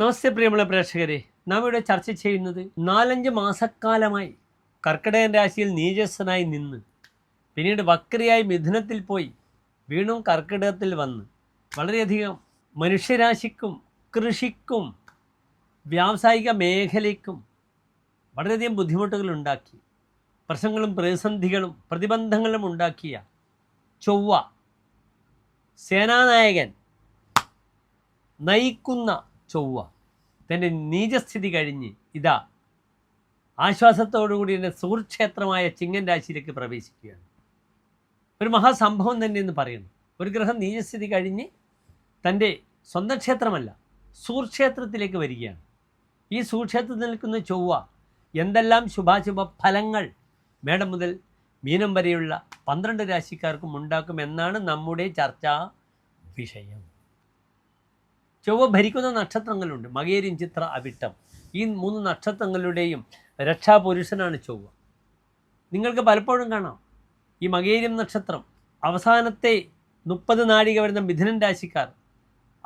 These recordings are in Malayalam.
നമസ്തേ പ്രിയമുള്ള പ്രേക്ഷകരെ. നാം ഇവിടെ ചർച്ച ചെയ്യുന്നത് നാലഞ്ച് മാസക്കാലമായി കർക്കിടകൻ രാശിയിൽ നീചസ്സനായി നിന്ന് പിന്നീട് വക്രിയായി മിഥുനത്തിൽ പോയി വീണ്ടും കർക്കിടകത്തിൽ വന്ന്. വളരെയധികം മനുഷ്യരാശിക്കും കൃഷിക്കും വ്യാവസായിക മേഖലയ്ക്കും വളരെയധികം ബുദ്ധിമുട്ടുകൾ ഉണ്ടാക്കി. പ്രശ്നങ്ങളും പ്രതിസന്ധികളും പ്രതിബന്ധങ്ങളും ഉണ്ടാക്കിയ ചൊവ്വ സേനാനായകൻ നയിക്കുന്ന ചൊവ്വ. തന്റെ നീചസ്ഥിതി കഴിഞ്ഞ് ഇതാ. ആശ്വാസത്തോടുകൂടി എന്റെ സുഹൃക്ഷേത്രമായ ചിങ്ങൻ രാശിയിലേക്ക് പ്രവേശിക്കുകയാണ്. ഒരു മഹാസംഭവം തന്നെ എന്ന് പറയുന്നു. ഒരു ഗ്രഹം നീചസ്ഥിതി കഴിഞ്ഞ് തന്റെ സ്വന്തം ക്ഷേത്രമല്ല സുഹൃക്ഷേത്രത്തിലേക്ക് വരികയാണ്. ഈ സുഹൃക്ഷേത്രത്തിൽ നിൽക്കുന്ന ചൊവ്വ എന്തെല്ലാം ശുഭാശുഭ ഫലങ്ങൾ മേടം മുതൽ മീനം വരെയുള്ള പന്ത്രണ്ട് രാശിക്കാർക്കും ഉണ്ടാക്കുമെന്നാണ് നമ്മുടെ ചർച്ചാ വിഷയം. ചൊവ്വ ഭരിക്കുന്ന നക്ഷത്രങ്ങളുണ്ട്. മകേരിൻ ചിത്ര അവിട്ടം. ഈ മൂന്ന് നക്ഷത്രങ്ങളുടെയും രക്ഷാപുരുഷനാണ് ചൊവ്വ. നിങ്ങൾക്ക് പലപ്പോഴും കാണാം. ഈ മകേരിയം നക്ഷത്രം അവസാനത്തെ മുപ്പത് നാഴിക വരുന്ന മിഥുനൻ രാശിക്കാർ.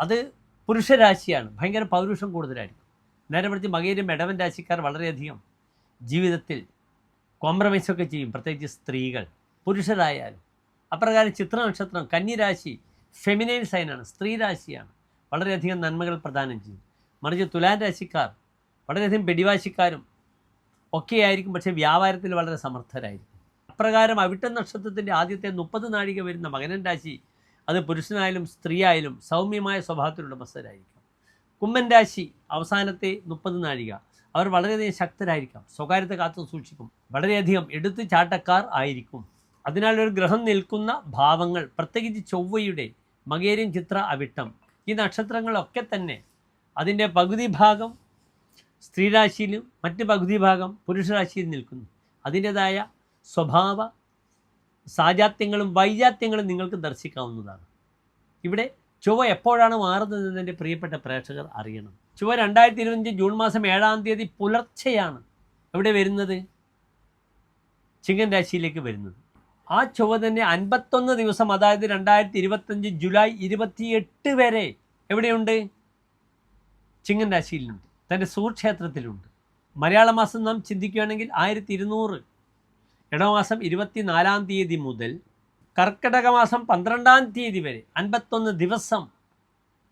അത് പുരുഷരാശിയാണ്. ഭയങ്കര പൗരുഷം കൂടുതലായിരിക്കും. നേരെ മറിച്ച് മകേരിയം ഇടവൻ രാശിക്കാർ വളരെയധികം ജീവിതത്തിൽ കോംപ്രമൈസൊക്കെ ചെയ്യും. പ്രത്യേകിച്ച് സ്ത്രീകൾ പുരുഷരായാലും. അപ്രകാരം ചിത്ര നക്ഷത്രം കന്നിരാശി ഫെമിനൈൻ സൈനാണ് സ്ത്രീ രാശിയാണ്. വളരെയധികം നന്മകൾ പ്രദാനം ചെയ്യും. മറിച്ച് തുലാൻ രാശിക്കാർ വളരെയധികം പിടിവാശിക്കാരും ഒക്കെയായിരിക്കും പക്ഷേ വ്യാപാരത്തിൽ വളരെ സമർത്ഥരായിരിക്കും. അപ്രകാരം അവിട്ട നക്ഷത്രത്തിന്റെ ആദ്യത്തെ മുപ്പത് നാഴിക വരുന്ന മകനൻ രാശി അത് പുരുഷനായാലും സ്ത്രീയായാലും സൗമ്യമായ സ്വഭാവത്തിലുള്ള ഉടമസ്ഥരായിരിക്കും. കുമ്മൻ രാശി അവസാനത്തെ മുപ്പത് നാഴിക അവർ വളരെയധികം ശക്തരായിരിക്കാം. സ്വകാര്യത കാത്തു സൂക്ഷിക്കും. വളരെയധികം എടുത്തു ചാട്ടക്കാർ ആയിരിക്കും. അതിനാൽ ഒരു ഗ്രഹം നിൽക്കുന്ന ഭാവങ്ങൾ പ്രത്യേകിച്ച് ചൊവ്വയുടെ മകേരിയൻ ചിത്ര അവിട്ടം ഈ നക്ഷത്രങ്ങളൊക്കെ തന്നെ അതിന്റെ പകുതി ഭാഗം സ്ത്രീരാശിയിലും മറ്റ് പകുതി ഭാഗം പുരുഷരാശിയിൽ നിൽക്കുന്നു. അതിന്റെതായ സ്വഭാവ സാജാത്യങ്ങളും വൈജാത്യങ്ങളും നിങ്ങൾക്ക് ദർശിക്കാവുന്നതാണ്. ഇവിടെ ചൊവ്വ എപ്പോഴാണ് മാറുന്നതെന്ന് എന്റെ പ്രിയപ്പെട്ട പ്രേക്ഷകർ അറിയണം. ചൊവ്വ രണ്ടായിരത്തി ഇരുപത്തഞ്ച് ജൂൺ മാസം ഏഴാം തീയതി പുലർച്ചെയാണ് എവിടെ വരുന്നത്? ചിങ്ങൻ രാശിയിലേക്ക് വരുന്നത്. ആ ചൊവ്വ തന്നെ അൻപത്തൊന്ന് ദിവസം അതായത് രണ്ടായിരത്തി ഇരുപത്തഞ്ച് ജൂലൈ ഇരുപത്തിയെട്ട് വരെ എവിടെയുണ്ട്? ചിങ്ങൻ രാശിയിലുണ്ട്. തന്റെ സൂക്ഷേത്രത്തിലുണ്ട് മലയാള മാസം നാം ചിന്തിക്കുകയാണെങ്കിൽ ആയിരത്തി ഇരുന്നൂറ് ഇടമാസം ഇരുപത്തിനാലാം തീയതി മുതൽ കർക്കിടക മാസം പന്ത്രണ്ടാം തീയതി വരെ അൻപത്തൊന്ന് ദിവസം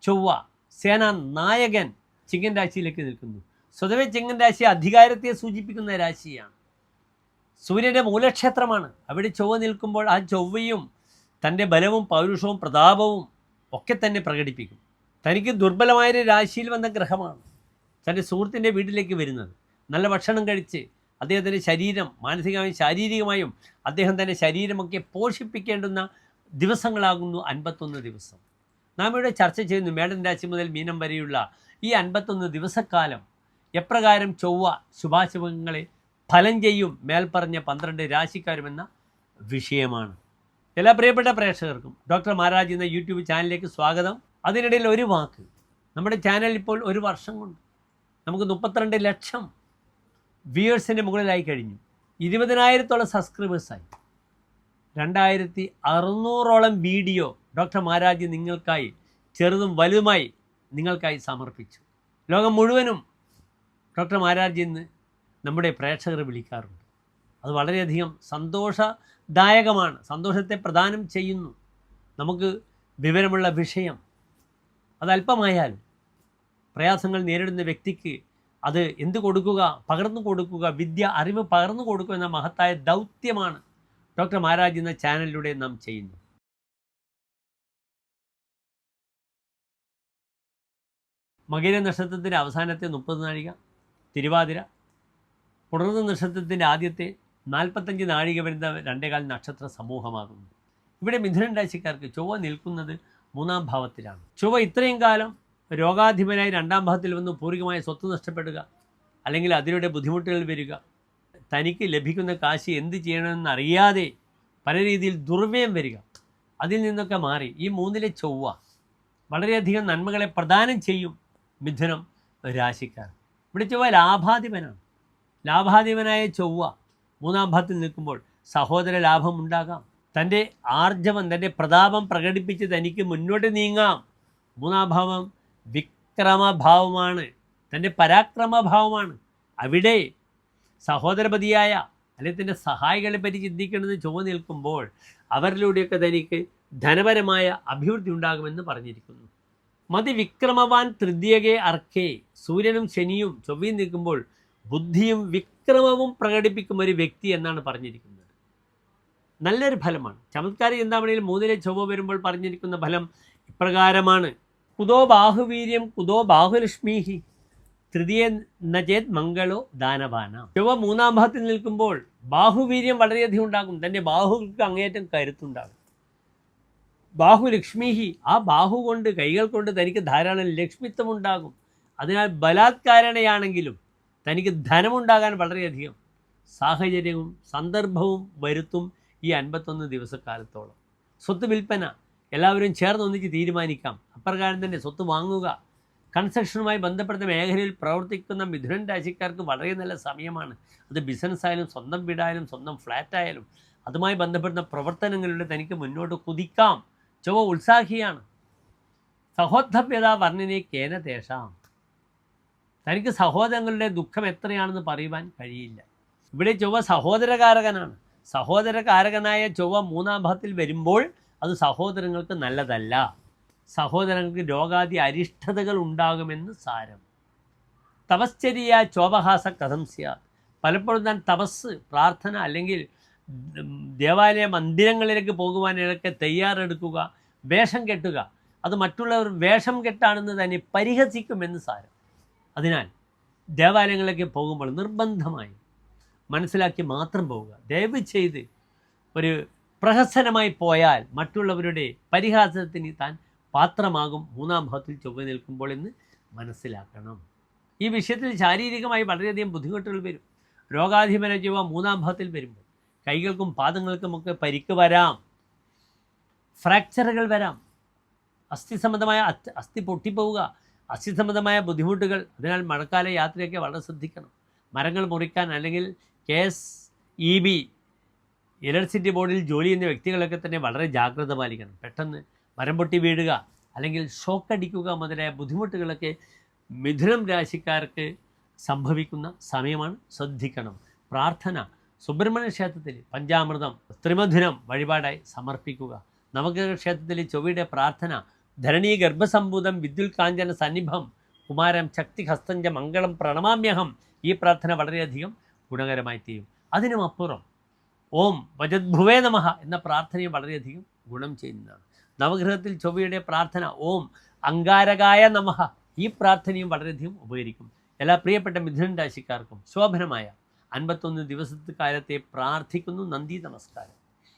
ചൊവ്വ സേനാ നായകൻ ചിങ്ങൻ രാശിയിലേക്ക് നിൽക്കുന്നു. സ്വതവേ ചിങ്ങൻ രാശി അധികാരത്തെ സൂചിപ്പിക്കുന്ന രാശിയാണ്. സൂര്യന്റെ മൂലക്ഷേത്രമാണ്. അവിടെ ചൊവ്വ നിൽക്കുമ്പോൾ ആ ചൊവ്വയും തന്റെ ബലവും പൗരുഷവും പ്രതാപവും ഒക്കെ തന്നെ പ്രകടിപ്പിക്കും. തനിക്ക് ദുർബലമായൊരു രാശിയിൽ വന്ന ഗ്രഹമാണ് തന്റെ സുഹൃത്തിന്റെ വീട്ടിലേക്ക് വരുന്നത്. നല്ല ഭക്ഷണം കഴിച്ച് അദ്ദേഹത്തിന്റെ ശരീരം മാനസികമായും ശാരീരികമായും അദ്ദേഹം തന്റെ ശരീരമൊക്കെ പോഷിപ്പിക്കേണ്ടുന്ന ദിവസങ്ങളാകുന്നു അൻപത്തൊന്ന് ദിവസം. നാം ഇവിടെ ചർച്ച ചെയ്യുന്നു മേടൻ രാശി മുതൽ മീനം വരെയുള്ള ഈ അൻപത്തൊന്ന് ദിവസക്കാലം എപ്രകാരം ചൊവ്വ ശുഭാശുഭങ്ങളെ ഫലം ചെയ്യും മേൽപ്പറഞ്ഞ പന്ത്രണ്ട് രാശിക്കാരുമെന്ന വിഷയമാണ്. എല്ലാ പ്രിയപ്പെട്ട പ്രേക്ഷകർക്കും ഡോക്ടർ മഹാരാജ് എന്ന യൂട്യൂബ് ചാനലിലേക്ക് സ്വാഗതം. അതിനിടയിൽ ഒരു വാക്ക്. നമ്മുടെ ചാനൽ ഇപ്പോൾ ഒരു വർഷം കൊണ്ട് നമുക്ക് മുപ്പത്തിരണ്ട് ലക്ഷം വ്യൂവേഴ്സിന്റെ മുകളിലായി കഴിഞ്ഞു. ഇരുപതിനായിരത്തോളം സബ്സ്ക്രൈബേഴ്സായി രണ്ടായിരത്തി അറുന്നൂറോളം വീഡിയോ ഡോക്ടർ മഹാരാജ് നിങ്ങൾക്കായി ചെറുതും വലുതുമായി നിങ്ങൾക്കായി സമർപ്പിച്ചു. ലോകം മുഴുവനും ഡോക്ടർ മഹാരാജ് എന്ന് നമ്മുടെ പ്രേക്ഷകർ വിളിക്കാറുണ്ട്. അത് വളരെയധികം സന്തോഷദായകമാണ്. സന്തോഷത്തെ പ്രദാനം ചെയ്യുന്നു. നമുക്ക് വിവരമുള്ള വിഷയം അതല്പമായാൽ പ്രയാസങ്ങൾ നേരിടുന്ന വ്യക്തിക്ക് അത് എന്ത് കൊടുക്കുക പകർന്നു കൊടുക്കുക വിദ്യ അറിവ് പകർന്നു കൊടുക്കുക എന്ന മഹത്തായ ദൗത്യമാണ് ഡോക്ടർ മഹാരാജ് എന്ന ചാനലിലൂടെ നാം നക്ഷത്രത്തിന്റെ അവസാനത്തെ മുപ്പത് നാഴിക തിരുവാതിര പുണർന്ന നക്ഷത്രത്തിന്റെ ആദ്യത്തെ നാൽപ്പത്തഞ്ച് നാഴിക വരുന്ന രണ്ടേകാൽ നക്ഷത്ര സമൂഹമാകുന്നു. ഇവിടെ മിഥുനൻ രാശിക്കാർക്ക് ചൊവ്വ നിൽക്കുന്നത് മൂന്നാം ഭാവത്തിലാണ്. ചൊവ്വ ഇത്രയും കാലം രോഗാധിപനായി രണ്ടാം ഭാവത്തിൽ വന്ന് പൂർവികമായ സ്വത്ത് നഷ്ടപ്പെടുക അല്ലെങ്കിൽ അതിലൂടെ ബുദ്ധിമുട്ടുകൾ വരിക തനിക്ക് ലഭിക്കുന്ന കാശ് എന്ത് ചെയ്യണമെന്ന് അറിയാതെ പല രീതിയിൽ ദുർവ്യയം വരിക അതിൽ നിന്നൊക്കെ മാറി. ഈ മൂന്നിലെ ചൊവ്വ വളരെയധികം നന്മകളെ പ്രദാനം ചെയ്യും മിഥുനം രാശിക്കാർ ഇവിടെ ചൊവ്വ ലാഭാധിപനാണ്. ലാഭാധിപനായ ചൊവ്വ മൂന്നാം ഭാഗത്തിൽ നിൽക്കുമ്പോൾ സഹോദര ലാഭം ഉണ്ടാകാം. തന്റെ ആർജവം തന്റെ പ്രതാപം പ്രകടിപ്പിച്ച് തനിക്ക് മുന്നോട്ട് നീങ്ങാം. മൂന്നാം ഭാവം വിക്രമഭാവമാണ്. തന്റെ പരാക്രമഭാവമാണ്. അവിടെ സഹോദരപതിയായ അല്ലെങ്കിൽ തന്റെ സഹായികളെ പറ്റി ചിന്തിക്കണമെന്ന് ചുവ നിൽക്കുമ്പോൾ അവരിലൂടെയൊക്കെ തനിക്ക് ധനപരമായ അഭിവൃദ്ധി ഉണ്ടാകുമെന്ന് പറഞ്ഞിരിക്കുന്നു. മതി വിക്രമവാൻ തൃതീയകെ അർക്കേ സൂര്യനും ശനിയും ചൊവ്വയും നിൽക്കുമ്പോൾ ബുദ്ധിയും വിക്രമവും പ്രകടിപ്പിക്കും ഒരു വ്യക്തി എന്നാണ് പറഞ്ഞിരിക്കുന്നത്. നല്ലൊരു ഫലമാണ്. ചമത്കാര ചിന്താമണിയിൽ മൂന്നിലെ ചൊവ്വ വരുമ്പോൾ പറഞ്ഞിരിക്കുന്ന ഫലം ഇപ്രകാരമാണ്. കുതോ ബാഹുവീര്യം കുതോ ബാഹുലക്ഷ്മീഹി തൃതീയ നചേത് മംഗളോ ദാനവാന ചൊവ്വ മൂന്നാം ഭാഗത്തിൽ നിൽക്കുമ്പോൾ ബാഹുവീര്യം വളരെയധികം ഉണ്ടാകും. തന്റെ ബാഹുകൾക്ക് അങ്ങേയറ്റം കരുത്തുണ്ടാകും. ബാഹുലക്ഷ്മീഹി ആ ബാഹു കൊണ്ട് കൈകൾ കൊണ്ട് തനിക്ക് ധാരാളം ലക്ഷ്മിത്വം ഉണ്ടാകും. അതിനാൽ ബലാത്കാരണയാണെങ്കിലും തനിക്ക് ധനമുണ്ടാകാൻ വളരെയധികം സാഹചര്യവും സന്ദർഭവും വരുത്തും ഈ അൻപത്തൊന്ന് ദിവസക്കാലത്തോളം. സ്വത്ത് വിൽപ്പന എല്ലാവരും ചേർന്ന് ഒന്നിച്ച് തീരുമാനിക്കാം. അപ്രകാരം തന്നെ സ്വത്ത് വാങ്ങുക. കൺസ്ട്രക്ഷനുമായി ബന്ധപ്പെട്ട മേഖലയിൽ പ്രവർത്തിക്കുന്ന മിഥുനൻ രാശിക്കാർക്ക് വളരെ നല്ല സമയമാണ്. അത് ബിസിനസ്സായാലും സ്വന്തം വീടായാലും സ്വന്തം ഫ്ലാറ്റ് ആയാലും അതുമായി ബന്ധപ്പെടുന്ന പ്രവർത്തനങ്ങളിലൂടെ തനിക്ക് മുന്നോട്ട് കുതിക്കാം. ചൊവ്വ ഉത്സാഹിയാണ്. സഹോദ്ധവ്യത വർണിനെ കേന തേഷാം. തനിക്ക് സഹോദരങ്ങളുടെ ദുഃഖം എത്രയാണെന്ന് പറയുവാൻ കഴിയില്ല. ഇവിടെ ചൊവ്വ സഹോദരകാരകനാണ്. സഹോദരകാരകനായ ചൊവ്വ മൂന്നാം ഭാഗത്തിൽ വരുമ്പോൾ അത് സഹോദരങ്ങൾക്ക് നല്ലതല്ല. സഹോദരങ്ങൾക്ക് രോഗാദി അരിഷ്ടതകൾ ഉണ്ടാകുമെന്ന് സാരം. തപശ്ചര്യ ചോപഹാസ കഥം സ്യാത്. പലപ്പോഴും താൻ തപസ് പ്രാർത്ഥന അല്ലെങ്കിൽ ദേവാലയ മന്ദിരങ്ങളിലേക്ക് പോകുവാനൊക്കെ തയ്യാറെടുക്കുക വേഷം കെട്ടുക. അത് മറ്റുള്ളവർ വേഷം കെട്ടാണെന്ന് തന്നെ പരിഹസിക്കുമെന്ന് സാരം. അതിനാൽ ദേവാലയങ്ങളിലേക്ക് പോകുമ്പോൾ നിർബന്ധമായി മനസ്സിലാക്കി മാത്രം പോവുക. ദയവ് ചെയ്ത് ഒരു പ്രഹസനമായി പോയാൽ മറ്റുള്ളവരുടെ പരിഹാസത്തിന് താൻ പാത്രമാകും. മൂന്നാം ഭാഗത്തിൽ ചൊവ്വ നിൽക്കുമ്പോൾ എന്ന് മനസ്സിലാക്കണം. ഈ വിഷയത്തിൽ ശാരീരികമായി വളരെയധികം ബുദ്ധിമുട്ടുകൾ വരും. രോഗാധിപന ചൊവ്വ മൂന്നാം ഭാഗത്തിൽ വരുമ്പോൾ കൈകൾക്കും പാദങ്ങൾക്കുമൊക്കെ പരിക്ക് വരാം. ഫ്രാക്ചറുകൾ വരാം. അസ്ഥി സംബന്ധമായ അസ്ഥി പൊട്ടിപ്പോവുക. അസ്ഥി സംബന്ധമായ ബുദ്ധിമുട്ടുകൾ. അതിനാൽ മഴക്കാല യാത്രയൊക്കെ വളരെ ശ്രദ്ധിക്കണം. മരങ്ങൾ മുറിക്കാൻ അല്ലെങ്കിൽ K S E B electricity ബോർഡിൽ ജോലി ചെയ്യുന്ന വ്യക്തികളൊക്കെ തന്നെ വളരെ ജാഗ്രത പാലിക്കണം. പെട്ടെന്ന് മരം പൊട്ടി വീഴുക അല്ലെങ്കിൽ ഷോക്ക് അടിക്കുക മുതലായ ബുദ്ധിമുട്ടുകളൊക്കെ മിഥുനം രാശിക്കാർക്ക് സംഭവിക്കുന്ന സമയമാണ്. ശ്രദ്ധിക്കണം. പ്രാർത്ഥന സുബ്രഹ്മണ്യ ക്ഷേത്രത്തിൽ പഞ്ചാമൃതം ത്രിമധുരം വഴിപാടായി സമർപ്പിക്കുക. നവഗ്രഹ ക്ഷേത്രത്തിൽ ചൊവ്വയുടെ പ്രാർത്ഥന ധരണീ ഗർഭസംഭൂതം വിദ്യുൽ കാഞ്ചന സന്നിഭം കുമാരം ശക്തി ഹസ്തഞ്ച മംഗളം പ്രണമാമ്യഹം ഈ പ്രാർത്ഥന വളരെയധികം ഗുണകരമായി തീരും. അതിനുമപ്പുറം ഓം വജദ്ഭുവേ നമഃ എന്ന പ്രാർത്ഥനയും വളരെയധികം ഗുണം ചെയ്യുന്നതാണ്. നവഗ്രഹത്തിൽ ചൊവ്വയുടെ പ്രാർത്ഥന ഓം അങ്കാരകായ നമഃ ഈ പ്രാർത്ഥനയും വളരെയധികം ഉപകരിക്കും. എല്ലാ പ്രിയപ്പെട്ട മിഥുനൻ രാശിക്കാർക്കും ശോഭനമായ അൻപത്തൊന്ന് ദിവസത്തെ കാലത്തെ പ്രാർത്ഥിക്കുന്നു. നന്ദി നമസ്കാരം.